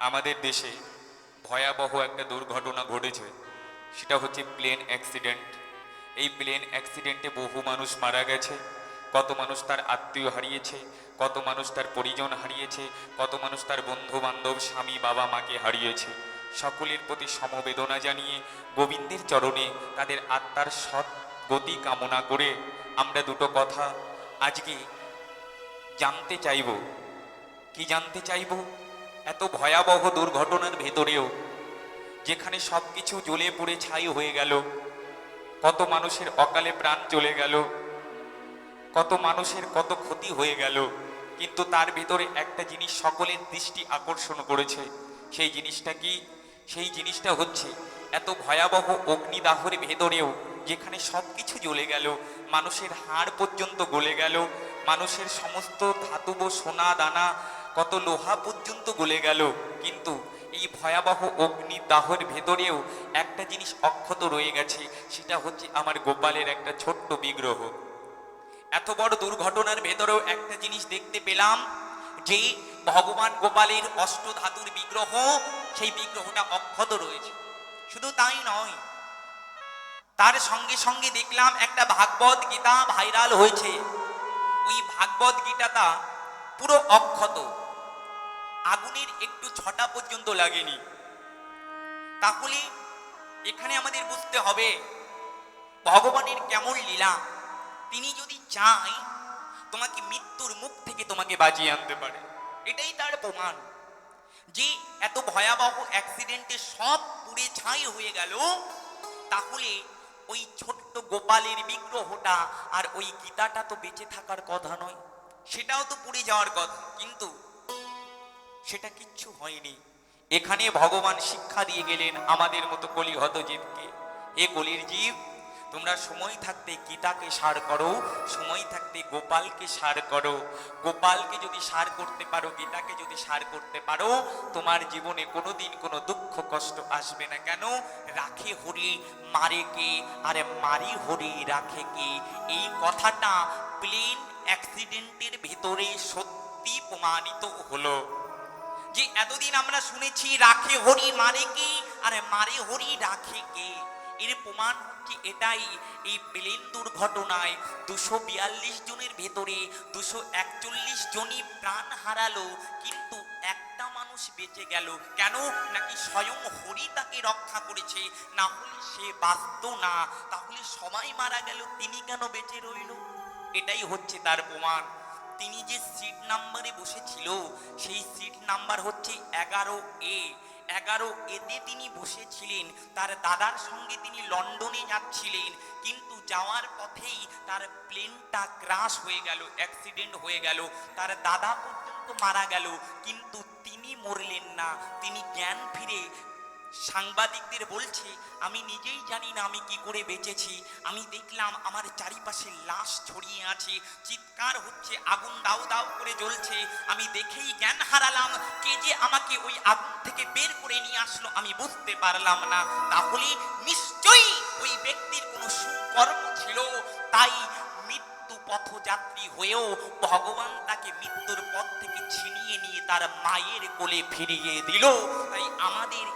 আমাদের দেশে ভয়াবহ একটা দুর্ঘটনা ঘটেছে। সেটা হচ্ছে প্লেন অ্যাক্সিডেন্ট এই প্লেন অ্যাক্সিডেন্টে বহু মানুষ মারা গেছে। কত মানুষ তার আত্মীয় হারিয়েছে, কত মানুষ তার পরিজন হারিয়েছে, কত মানুষ তার বন্ধু বান্ধব স্বামী, বাবা, মাকে হারিয়েছে। সকলের প্রতি সমবেদনা জানিয়ে গোবিন্দের চরণে তাদের আত্মার সৎ গতি কামনা করে আমরা দুটো কথা আজকে জানতে চাইব। কি জানতে চাইব? এত ভয়াবহ দুর্ঘটনার ভেতরেও যেখানে সব কিছু জ্বলে পুড়ে ছাই হয়ে গেল, কত মানুষের অকালে প্রাণ চলে গেল, কত মানুষের কত ক্ষতি হয়ে গেল, কিন্তু তার ভিতরে একটা জিনিস সকলের দৃষ্টি আকর্ষণ করেছে। সেই জিনিসটা কি? সেই জিনিসটা হচ্ছে এত ভয়াবহ অগ্নিদাহর ভেতরেও যেখানে সব কিছু জ্বলে গেল, মানুষের হাড় পর্যন্ত গলে গেল মানুষের সমস্ত ধাতব সোনা দানা কত লোহা পর্যন্ত গলে গেল। কিন্তু এই ভয়াবহ অগ্নিদাহর ভেতরেও একটা জিনিস অক্ষত রয়ে গেছে, সেটা হচ্ছে আমার গোপালের একটা ছোট্ট বিগ্রহ। এত বড় দুর্ঘটনার ভেতরেও একটা জিনিস দেখতে পেলাম, যে ভগবান গোপালের অষ্টধাতুর বিগ্রহ, সেই বিগ্রহটা অক্ষত রয়েছে। শুধু তাই নয়, তার সঙ্গে সঙ্গে দেখলাম একটা ভাগবত গীতা ভাইরাল হয়েছে। ওই ভাগবত গীতাটা পুরো অক্ষত। আগুনের একটু ছটা পর্যন্ত লাগেনি। তাহলে এখানে আমাদের বুঝতে হবে, ভগবানের কেমন লীলা? তিনি যদি চায়, তোমাকে মৃত্যুর মুখ থেকে তোমাকে বাজিয়ে আনতে পারে। এটাই তার প্রমাণ। যে এত ভয়াবহ অ্যাক্সিডেন্টে সব পুড়ে ছাই হয়ে গেল, তাহলে ওই ছোট্ট গোপালের বিগ্রহটা আর ওই গীতাটা তো বেঁচে থাকার কথা নয়। সেটাও তো পুড়ে যাওয়ার কথা। কিন্তু সেটা কিচ্ছু হয়নি। এখানে ভগবান শিক্ষা দিয়ে গেলেন আমাদের মতো কলিহত জীবকে। এ কলির জীব তোমরা সময় থাকতে গীতাকে সার করো, সময় থাকতে গোপালকে সার করো। গোপালকে যদি সার করতে পারো, গীতাকে যদি সার করতে পারো, তোমার জীবনে কোনোদিন কোনো দুঃখ, কষ্ট আসবে না। কেন? রাখে হরি, মারে কে? আরে মারি হরি রাখে কে? এই কথাটা প্লেন অ্যাক্সিডেন্টের ভেতরে সত্যি প্রমাণিত হলো। যে এতদিন আমরা শুনেছি, রাখে হরি, মারে কে? আর মারে হরি, রাখে কে? এর প্রমাণ হচ্ছে এটাই? এই প্লেন দুর্ঘটনায় দুশো বিয়াল্লিশ জনের ভেতরে দুশো একচল্লিশ জনই প্রাণ হারালো, কিন্তু একটা মানুষ বেঁচে গেল। কেন? নাকি স্বয়ং হরি তাকে রক্ষা করেছে? না হলে সে বাঁচত না। তাহলে সবাই মারা গেল, তিনি কেন বেঁচে রইল? এটাই হচ্ছে তার প্রমাণ। তিনি যে সিট নাম্বারে বসেছিল, সেই সিট নাম্বার হচ্ছে এগারো এ এগারো এতে তিনি বসেছিলেন। তার দাদার সঙ্গে তিনি লন্ডনে যাচ্ছিলেন। কিন্তু যাওয়ার পথেই তার প্লেনটা ক্রাশ হয়ে গেল অ্যাক্সিডেন্ট হয়ে গেল। তার দাদা পর্যন্ত মারা গেল। কিন্তু তিনি মরলেন না। তিনি জ্ঞান ফিরে সাংবাদিকদের বলছে, আমি নিজেই জানি না আমি কি করে বেঁচেছি। আমি দেখলাম আমার চারিপাশে লাশ ছড়িয়ে আছে, চিৎকার হচ্ছে, আগুন দাউ দাউ করে জ্বলছে। আমি দেখেই জ্ঞান হারালাম, কে যে আমাকে ওই আগুন থেকে বের করে নিয়ে আসলো আমি বুঝতে পারলাম না। তাহলে নিশ্চয়ই ওই ব্যক্তির কোনো সুকর্ম ছিল। তাই মৃত্যু পথযাত্রী হয়েও ভগবান তাকে মৃত্যুর পথ থেকে ছিনিয়ে নিয়ে তার মায়ের কোলে ফিরিয়ে দিল। তাই আমাদের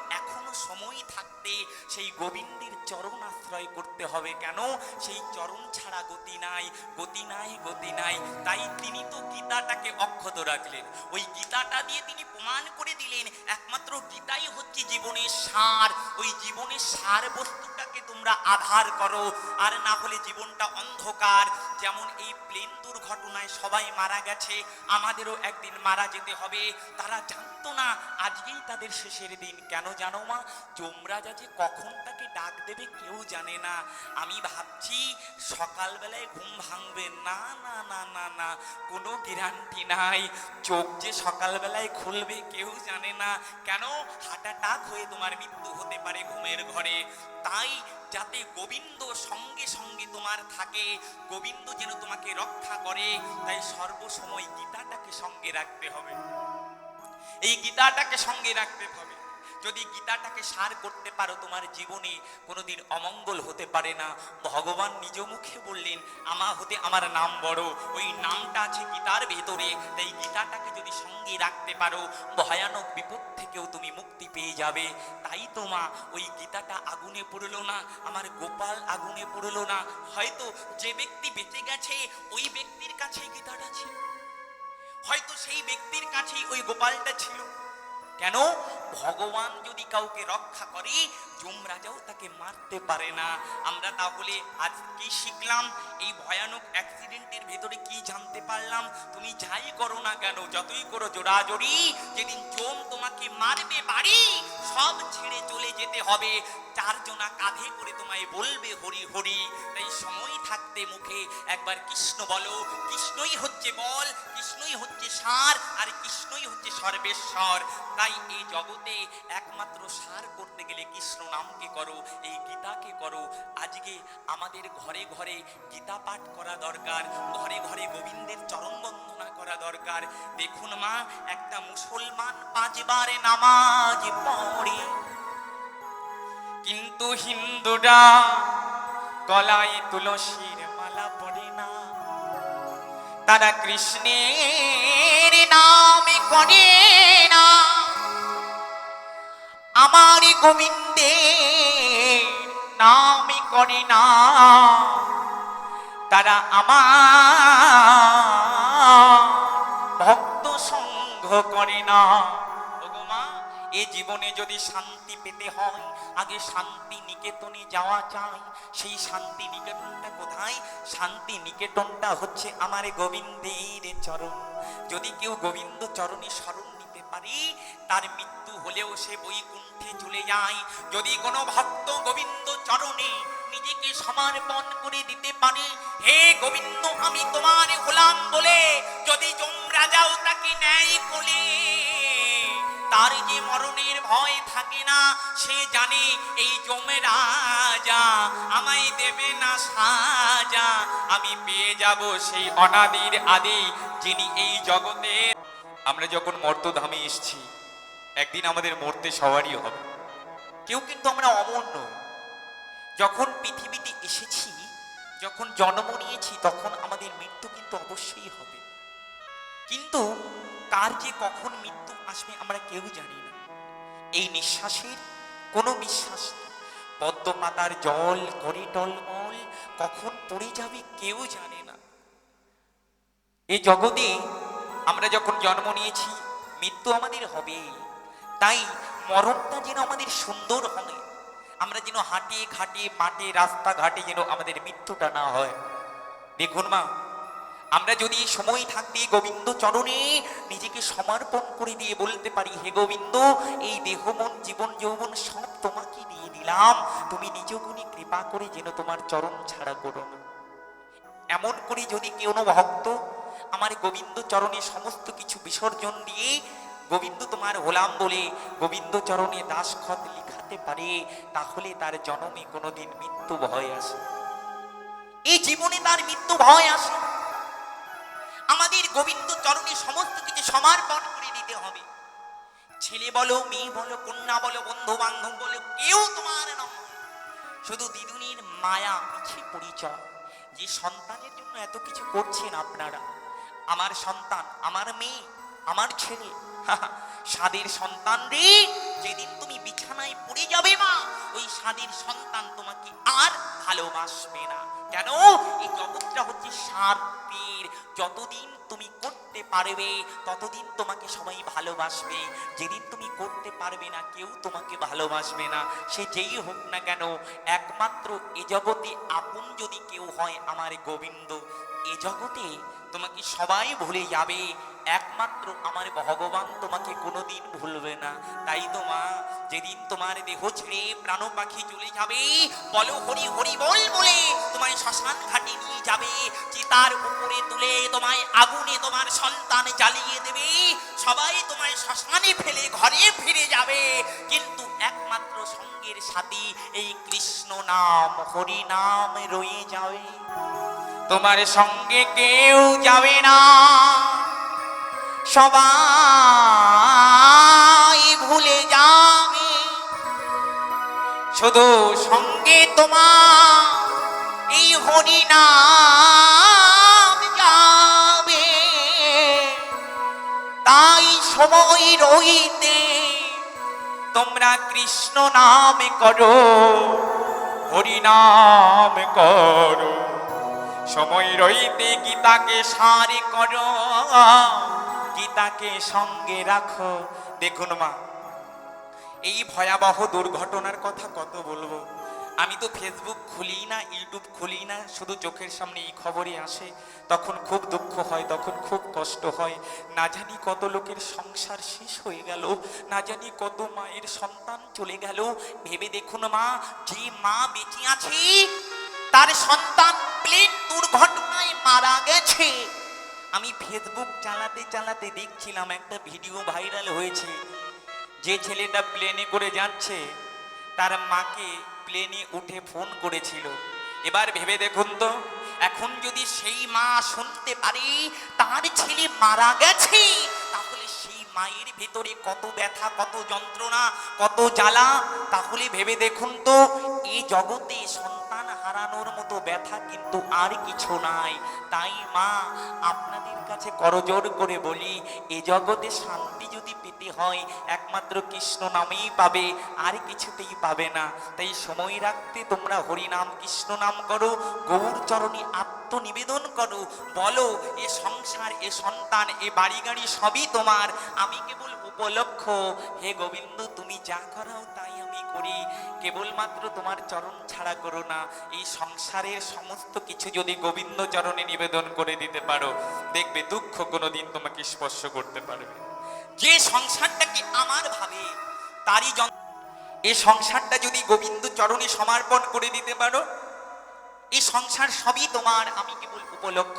সময় থাকতে সেই গোবিন্দের চরণ আশ্রয় করতে হবে। কেন? সেই চরণ ছাড়া গতি নাই গতি নাই গতি নাই। তাই তিনি তো গীতাটাকে অক্ষত রাখলেন। ওই গীতাটা দিয়ে তিনি প্রমাণ করে দিলেন, একমাত্র গীতাই হচ্ছে জীবনের সার। ওই জীবনের সার বস্তুটাকে তোমরা আধার করো, আর না হলে জীবনটা অন্ধকার। যেমন এই প্লেন দুর্ঘটনায় সবাই মারা গেছে, আমাদেরও একদিন মারা যেতে হবে। তারা জানতো না আজকেই তাদের শেষের দিন। কেন জানো মা? যমরাজা যে কখন তাকে ডাক দেবে কেউ জানে না। আমি ভাবছি সকালবেলায় ঘুম ভাঙবে। না না না না না, কোনো গ্যারান্টি নাই। চোখ যে সকালবেলায় খুলবে কেউ জানে না। কেন? হার্ট অ্যাটাক হয়ে তোমার মৃত্যু হতে পারে ঘুমের ঘরে। তাই যাতে গোবিন্দ সঙ্গে সঙ্গে তোমার থাকে। গোবিন্দ যেন তোমাকে রক্ষা করে, তাই সর্বসময় গীতাটাকে সঙ্গে রাখতে হবে। এই গীতাটাকে সঙ্গে রাখতে হবে। যদি গীতাটাকে সার করতে পারো, তোমার জীবনে কোনোদিন অমঙ্গল হতে পারে না। ভগবান নিজ মুখে বললেন, আমা হতে আমার নাম বড়। ওই নামটা আছে গীতার ভেতরে। তাই গীতাটাকে যদি সঙ্গে রাখতে পারো, ভয়ানক বিপদ থেকেও পেয়ে যাবে। তাই তো মা, ওই গীতাটা আগুনে পড়ল না, আমার গোপাল আগুনে পড়ল না। হয়তো যে ব্যক্তি বেঁচে গেছে, ওই ব্যক্তির কাছে গীতাটা ছিল। হয়তো সেই ব্যক্তির কাছেই ওই গোপালটা ছিল। কেন? ভগবান যদি কাউকে রক্ষা করে, যমরাজাও তাকে মারতে পারে না। আমরা তাহলে আজ কি শিখলাম? এই ভয়ানক অ্যাক্সিডেন্টের ভেতরে কি জানতে পারলাম? তুমি যাই করো না কেন, যতই করো জোড়াজড়ি যেদিন জম তোমাকে মারবে, বাড়ি সব ছেড়ে চলে যেতে হবে। চারজনা কাঁধে করে তোমায় বলবে, হরি হরি। তাই সময় থাকতে মুখে একবার কৃষ্ণ বলো, কৃষ্ণই হচ্ছে বল, কৃষ্ণই হচ্ছে সার, আর কৃষ্ণই হচ্ছে সর্বেশ্বর। তাই এই জগতে একমাত্র সার করতে গেলে কৃষ্ণ নামকে করো, এই গীতাকে করো। আজকে আমাদের ঘরে ঘরে গীতা পাঠ করা দরকার, ঘরে ঘরে গোবিন্দের চরণ বন্দনা করা দরকার। দেখুন মা, একটা মুসলমান পাঁচবার নামাজ পড়ে। কিন্তু হিন্দুরা গলায় তুলসীর মালা পড়ে না। তারা কৃষ্ণের নামে করে না। আমার গোবিন্দের নামে করে না। তারা আমার ভক্ত সঙ্গ করে না। এ জীবনে যদি শান্তি পেতে হয়, আগে শান্তি নিকেতনে যাওয়া চাই সেই শান্তি নিকেতনটা কোথায়? শান্তি নিকেতনটা হচ্ছে আমার গোবিন্দের চরণ। যদি কেউ গোবিন্দ চরণে স্মরণ নিতে পারি, তার মৃত্যু হলেও সে বৈকুণ্ঠে চলে যায়। যদি কোনো ভক্ত গোবিন্দ চরণে নিজেকে সমর্পণ করে দিতে পারে, হে গোবিন্দ, আমি তোমার হলাম বলে যদি যমরাজাও তাকে ন্যায় কোলে তার যে মরণের ভয় থাকে না, সে জানে এই জমে রাজা আমায় দেবে না সাজা। আমি পেয়ে যাব সেই অনাদির আদি যিনি এই জগতে। আমরা যখন মর্তধামে এসেছি, একদিন আমাদের মরতে সবারই হবে। কেউ কিন্তু আমরা অমর যখন পৃথিবীতে এসেছি, যখন জন্ম নিয়েছি, তখন আমাদের মৃত্যু কিন্তু অবশ্যই হবে। কিন্তু কার যে কখন মৃত্যু আসবে, আমরা কেউ জানি না। এই নিঃশ্বাসের কোনো বিশ্বাস নেই পদ্ম পাতার জল করে টলমল কখন পড়ে যাবে কেউ জানে না। এই জগতে আমরা যখন জন্ম নিয়েছি, মৃত্যু আমাদের হবে। তাই মরণটা যেন আমাদের সুন্দর হবে। আমরা যেন হাঁটে ঘাটে, মাঠে, রাস্তাঘাটে যেন আমাদের মৃত্যুটা না হয়। দেখুন মা আমরা যদি সময় থাকতে গোবিন্দ চরণে নিজেকে সমর্পণ করে দিয়ে বলতে পারি, হে গোবিন্দ, এই দেহ, মন, জীবন, যৌবন সব তোমাকে দিয়ে দিলাম। তুমি নিজ কৃপা করে যেন তোমার চরণ ছাড়া করো এমন করে যদি কোনো ভক্ত, আমার গোবিন্দ চরণে সমস্ত কিছু বিসর্জন দিয়ে গোবিন্দ তোমার হলাম বলে গোবিন্দ চরণে দাসখত লিখাতে পারে, তাহলে তার জন্মে কোনোদিন মৃত্যু ভয় আসে। এই জীবনে তার মৃত্যু ভয় আসে। আমাদের গোবিন্দ চরণে সমস্ত কিছু সমর্পণ করে দিতে হবে। ছেলে বলো, মেয়ে বলো, কন্যা বলো বন্ধু বান্ধব বলো, কেউ তোমার নয়। শুধু দিদুনির মায়া পিছে পরিচয়। যে সন্তানের জন্য এত কিছু করছেন আপনারা, আমার সন্তান, আমার মেয়ে, আমার ছেলে স্বাদের সন্তান রে, যেদিন তুমি বিছানায় পড়ে যাবে মা, ওই স্বাদের সন্তান তোমাকে আর ভালোবাসবে না। কেন? এই জগৎটা হচ্ছে স্বার্থের যতদিন তুমি করতে পারবে, ততদিন তোমাকে সবাই ভালোবাসবে। যেদিন তুমি করতে পারবে না, কেউ তোমাকে ভালোবাসবে না। সে যেই হোক না কেন, একমাত্র এ জগতে আপন যদি কেউ হয় আমার গোবিন্দ, এ জগতে তোমাকে সবাই ভুলে যাবে। একমাত্র আমার ভগবান তোমাকে কোনোদিন ভুলবে না। তাই তো মা, যেদিন তোমার দেহ ছেড়ে প্রাণ পাখি চলে যাবে, বলো হরি হরি বল বলে তোমায় শ্মশান ঘাটে নিয়ে যাবে চিতার উপরে তুলে তোমায় আগুনে তোমার সন্তান জ্বালিয়ে দেবে, সবাই তোমায় শ্মশানে ফেলে ঘরে ফিরে যাবে। কিন্তু একমাত্র সঙ্গের সাথে এই কৃষ্ণ নাম, হরি নাম রয়ে যাবে। তোমার সঙ্গে কেউ যাবে না। সবাই ভুলে যাবে। শুধু সঙ্গে তোমার এই হরি নাম যাবে তাই সময় রইতে তোমরা কৃষ্ণ নাম করো হরি নাম করো। সময় রইতে গীতাকে সারি করো। গীতাকে সঙ্গে রাখো। দেখুন মা, এই ভয়াবহ দুর্ঘটনার কথা কত বলব? আমি তো ফেসবুক খুলি না ইউটিউব খুলি না, শুধু চোখের সামনে এই খবরই আসে। তখন খুব দুঃখ হয়, তখন খুব কষ্ট হয়। না জানি কত লোকের সংসার শেষ হয়ে গেল, না জানি কত মায়ের সন্তান চলে গেল। ভেবে দেখুন মা, যে মা বেঁচে আছে, তার সন্তান প্লেন দুর্ঘটনায় মারা গেছে। আমি ফেসবুক চালাতে চালাতে দেখছিলাম একটা ভিডিও ভাইরাল হয়েছে। যে ছেলেটা প্লেনে করে যাচ্ছে, তার মাকে প্লেনে উঠে ফোন করেছিল। এবার ভেবে দেখুন তো, এখন যদি সেই মা শুনতে পারে, তার ছেলে মারা গেছে, তাহলে সেই মায়ের ভেতরে কত ব্যথা, কত যন্ত্রণা, কত জ্বালা? তাহলে ভেবে দেখুন তো এই জগতে সন্তান হারানোর মতো ব্যথা কিন্তু আর কিছু নাই। তাই মা, আপনাদের কাছে করজোর করে বলি, এ জগতে শান্তি যদি পেতে হয়, একমাত্র কৃষ্ণ নামেই পাবে, আর কিছুতেই পাবে না। তাই সময় রাখতে তোমরা হরিনাম কৃষ্ণ নাম করো, গৌর চরণে আত্মনিবেদন করো। বলো, এ সংসার, এ সন্তান, এ বাড়ি গাড়ি সবই তোমার। আমি কেবল উপলক্ষ হে গোবিন্দ, তুমি যা করাও তাই আমি করি। কেবলমাত্র তোমার চরণ ছাড়া করো না। এই সংসারের সমস্ত কিছু যদি গোবিন্দ চরণে নিবেদন করে দিতে পারো, দেখবে দুঃখ কোনোদিন তোমাকে স্পর্শ করতে পারবে যে সংসারটাকে আমার ভাবে, তারই এই সংসারটা যদি গোবিন্দ চরণে সমর্পণ করে দিতে পারো এই সংসার সবই তোমার, আমি কেবল উপলক্ষ।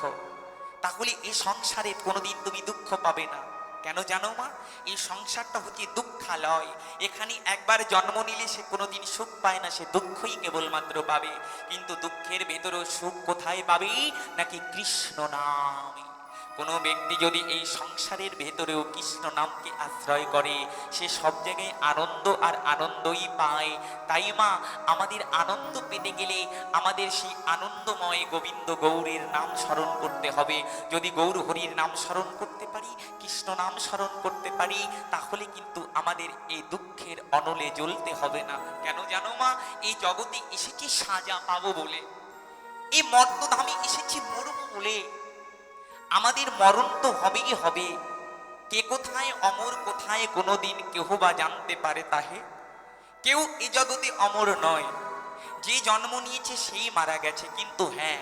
তাহলে এই সংসারে কোনোদিন তুমি দুঃখ পাবে না। কেন জানো মা? এই সংসারটা হচ্ছে দুঃখালয়। এখানে একবার জন্ম নিলে সে কোনোদিন সুখ পায় না, সে দুঃখই কেবলমাত্র পাবে। কিন্তু দুঃখের ভেতরেও সুখ কোথায় পাবে? নাকি কৃষ্ণ নামে। কোনো ব্যক্তি যদি এই সংসারের ভেতরেও কৃষ্ণ নামকে আশ্রয় করে, সে সব জায়গায় আনন্দ আর আনন্দই পায়। তাই মা, আমাদের আনন্দ পেতে গেলে আমাদের সেই আনন্দময় গোবিন্দ গৌরের নাম স্মরণ করতে হবে। যদি গৌর হরির নাম স্মরণ করতে পারি, কৃষ্ণ নাম স্মরণ করতে পারি, তাহলে কিন্তু আমাদের এই দুঃখের অনলে জ্বলতে হবে না। কেন জানো মা, এই জগতে এসেছি সাজা পাবো বলে। এই মর্তধামে এসেছি মরব বলে। আমাদের মরণ তো হবেই হবে। কে কোথায় অমর, কোথায় কোনোদিন কেহ বা জানতে পারে তাহে। কেউ এ জগতে অমর নয়। যে জন্ম নিয়েছে সেই মারা গেছে। কিন্তু হ্যাঁ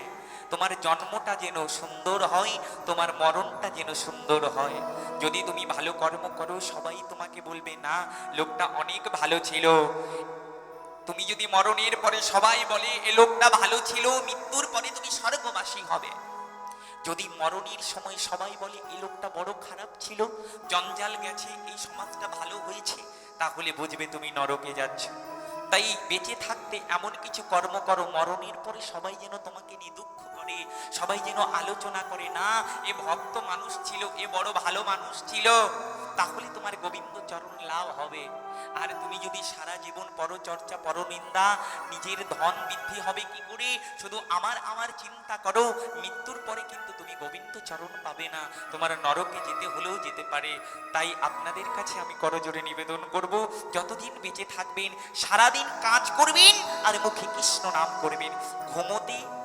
তোমার জন্মটা যেন সুন্দর হয়, তোমার মরণটা যেন সুন্দর হয়। যদি তুমি ভালো কর্ম করো, সবাই তোমাকে বলবে, না, লোকটা অনেক ভালো ছিল। তুমি যদি মরণের পরে সবাই বলে, এ লোকটা ভালো ছিল, মৃত্যুর পরে তুমি স্বর্গবাসী হবে। যদি মরণীর সময় সবাই বলে, এই লোকটা বড় খারাপ ছিল, জঞ্জাল গেছে, এই সমাজটা ভালো হয়েছে, তাহলে বুঝবে তুমি নরকে যাচ্ছ। তাই বেঁচে থাকতে এমন কিছু কর্ম করো, মরণের পরে সবাই যেন তোমাকে নিয়ে দুঃখ করে, সবাই যেন আলোচনা করে, না, এ ভক্ত মানুষ ছিল, এ বড় ভালো মানুষ ছিল, তাহলে তোমার গোবিন্দ চরণ লাভ হবে। আর তুমি যদি সারা জীবন পরচর্চা, পরনিন্দা, নিজের ধন বৃদ্ধি হবে কি করে? শুধু আমার আমার চিন্তা করো, মৃত্যুর পরে কিন্তু তুমি গোবিন্দ চরণ পাবে না। তোমার নরকে যেতে হলেও যেতে পারে। তাই আপনাদের কাছে আমি করজোরে নিবেদন করব, যতদিন বেঁচে থাকবেন, সারাদিন কাজ করবেন, আর মুখে কৃষ্ণ নাম করবেন। ঘুমোতে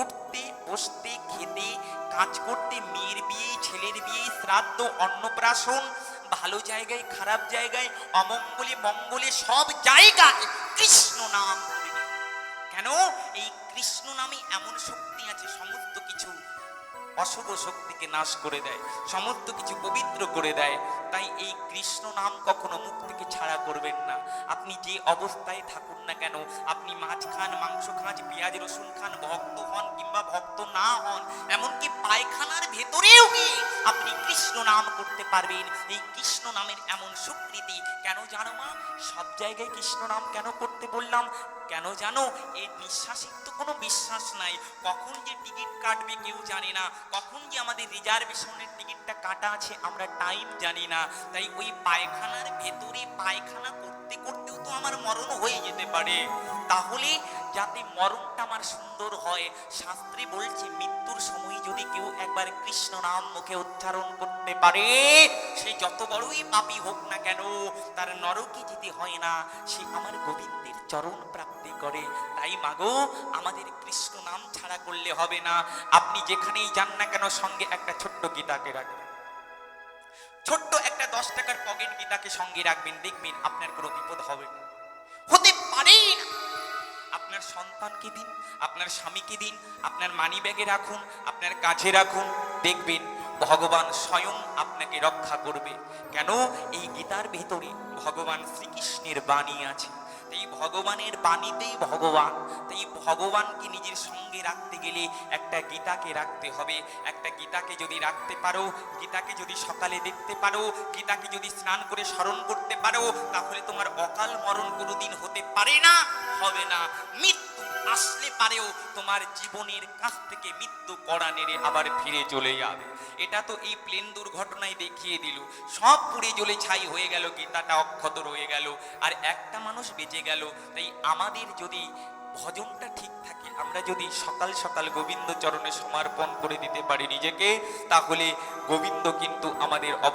উঠতে বসতে, খেতে, কাজ করতে, মেয়ের বিয়ে, ছেলের বিয়ে, শ্রাদ্ধ, অন্নপ্রাশন, ভালো জায়গায়, খারাপ জায়গায়, অমঙ্গলে, মঙ্গলে, সব জায়গায় কৃষ্ণ নাম। কেন? এই কৃষ্ণ নামে এমন শক্তি আছে, সমস্ত কিছু। অশুভ শক্তিকে নাশ করে দেয়, সমস্ত কিছু পবিত্র করে দেয়, তাই এই কৃষ্ণ নাম কখনো মুখ থেকে ছাড়া করবেন না। আপনি যে অবস্থায় থাকুন না কেন, আপনি মাছ খান, মাংস খান, পেঁয়াজ, রসুন খান, ভক্ত হন কিংবা ভক্ত না হন, এমনকি পায়খানার ভেতরেও গিয়ে আপনি কৃষ্ণ নাম করতে পারবেন। এই কৃষ্ণ নামের এমন স্বীকৃতি কেন জানো মা? সব জায়গায় কৃষ্ণ নাম কেন করতে বললাম? কেন জানো? এই নিঃশ্বাসের তো কোনো বিশ্বাস নাই। কখন যে টিকিট কাটবে কেউ জানে না। কখন যে আমাদের রিজার্ভেশনের টিকিটটা কাটা আছে আমরা টাইম জানি না। তাই ওই পায়খানার ভেতরে পায়খানা করতে করতেও তো আমার মরণ হয়ে যেতে পারে। তাহলে যাতে মরণটা আমার সুন্দর হয়, শাস্ত্রে বলছে, মৃত্যুর সময় যদি কেউ একবার কৃষ্ণ নাম মুখে উচ্চারণ করতে পারে, সে যত বড়ই পাপি হোক না কেন, তার নরকে যেতে হয় না। সে আমার গোবিন্দের চরণ প্রাপ্তি করে। তাই মাগো, আমাদের কৃষ্ণ নাম ছাড়া করলে হবে না। আপনি যেখানেই যান না কেন, সঙ্গে একটা ছোট্ট গীতাকে রাখবেন। ছোট্ট একটা দশ টাকার পকেট গীতাকে সঙ্গে রাখবেন, দেখবেন আপনার কোনো বিপদ হবে না। হতে পারে আপনার সন্তানকে দিন, আপনার স্বামীকে দিন, আপনার মানি ব্যাগে রাখুন, আপনার কাছে রাখুন, দেখবেন ভগবান স্বয়ং আপনাকে রক্ষা করবে। কেন? এই গীতার ভেতরে ভগবান শ্রীকৃষ্ণের বাণী আছে। এই ভগবানের বাণীতেই ভগবান, তাই ভগবানকে নিজের সঙ্গে রাখতে গেলে একটা গীতাকে রাখতে হবে। একটা গীতাকে যদি রাখতে পারো, গীতাকে যদি সকালে দেখতে পারো, গীতাকে যদি স্নান করে স্মরণ করতে পারো, তাহলে তোমার অকাল মরণ কোনোদিন হতে পারে না, হবে না। মৃত্যু আসলে পারেও তোমার জীবনের কাছ থেকে মৃত্যু কড়া নেড়ে আবার ফিরে চলে যাবে। এটা তো এই প্লেন দুর্ঘটনায় দেখিয়ে দিল। সব পুড়ে জ্বলে ছাই হয়ে গেল, গীতাটা অক্ষত রয়ে গেল। আর একটা মানুষ বেঁচে গেল। তাই আমাদের যদি ভজনটা ঠিক থাকে, আমরা যদি সকাল সকাল গোবিন্দ চরণে সমর্পণ করে দিতে পারি নিজেকে, তাহলে গোবিন্দ কিন্তু আমাদের অব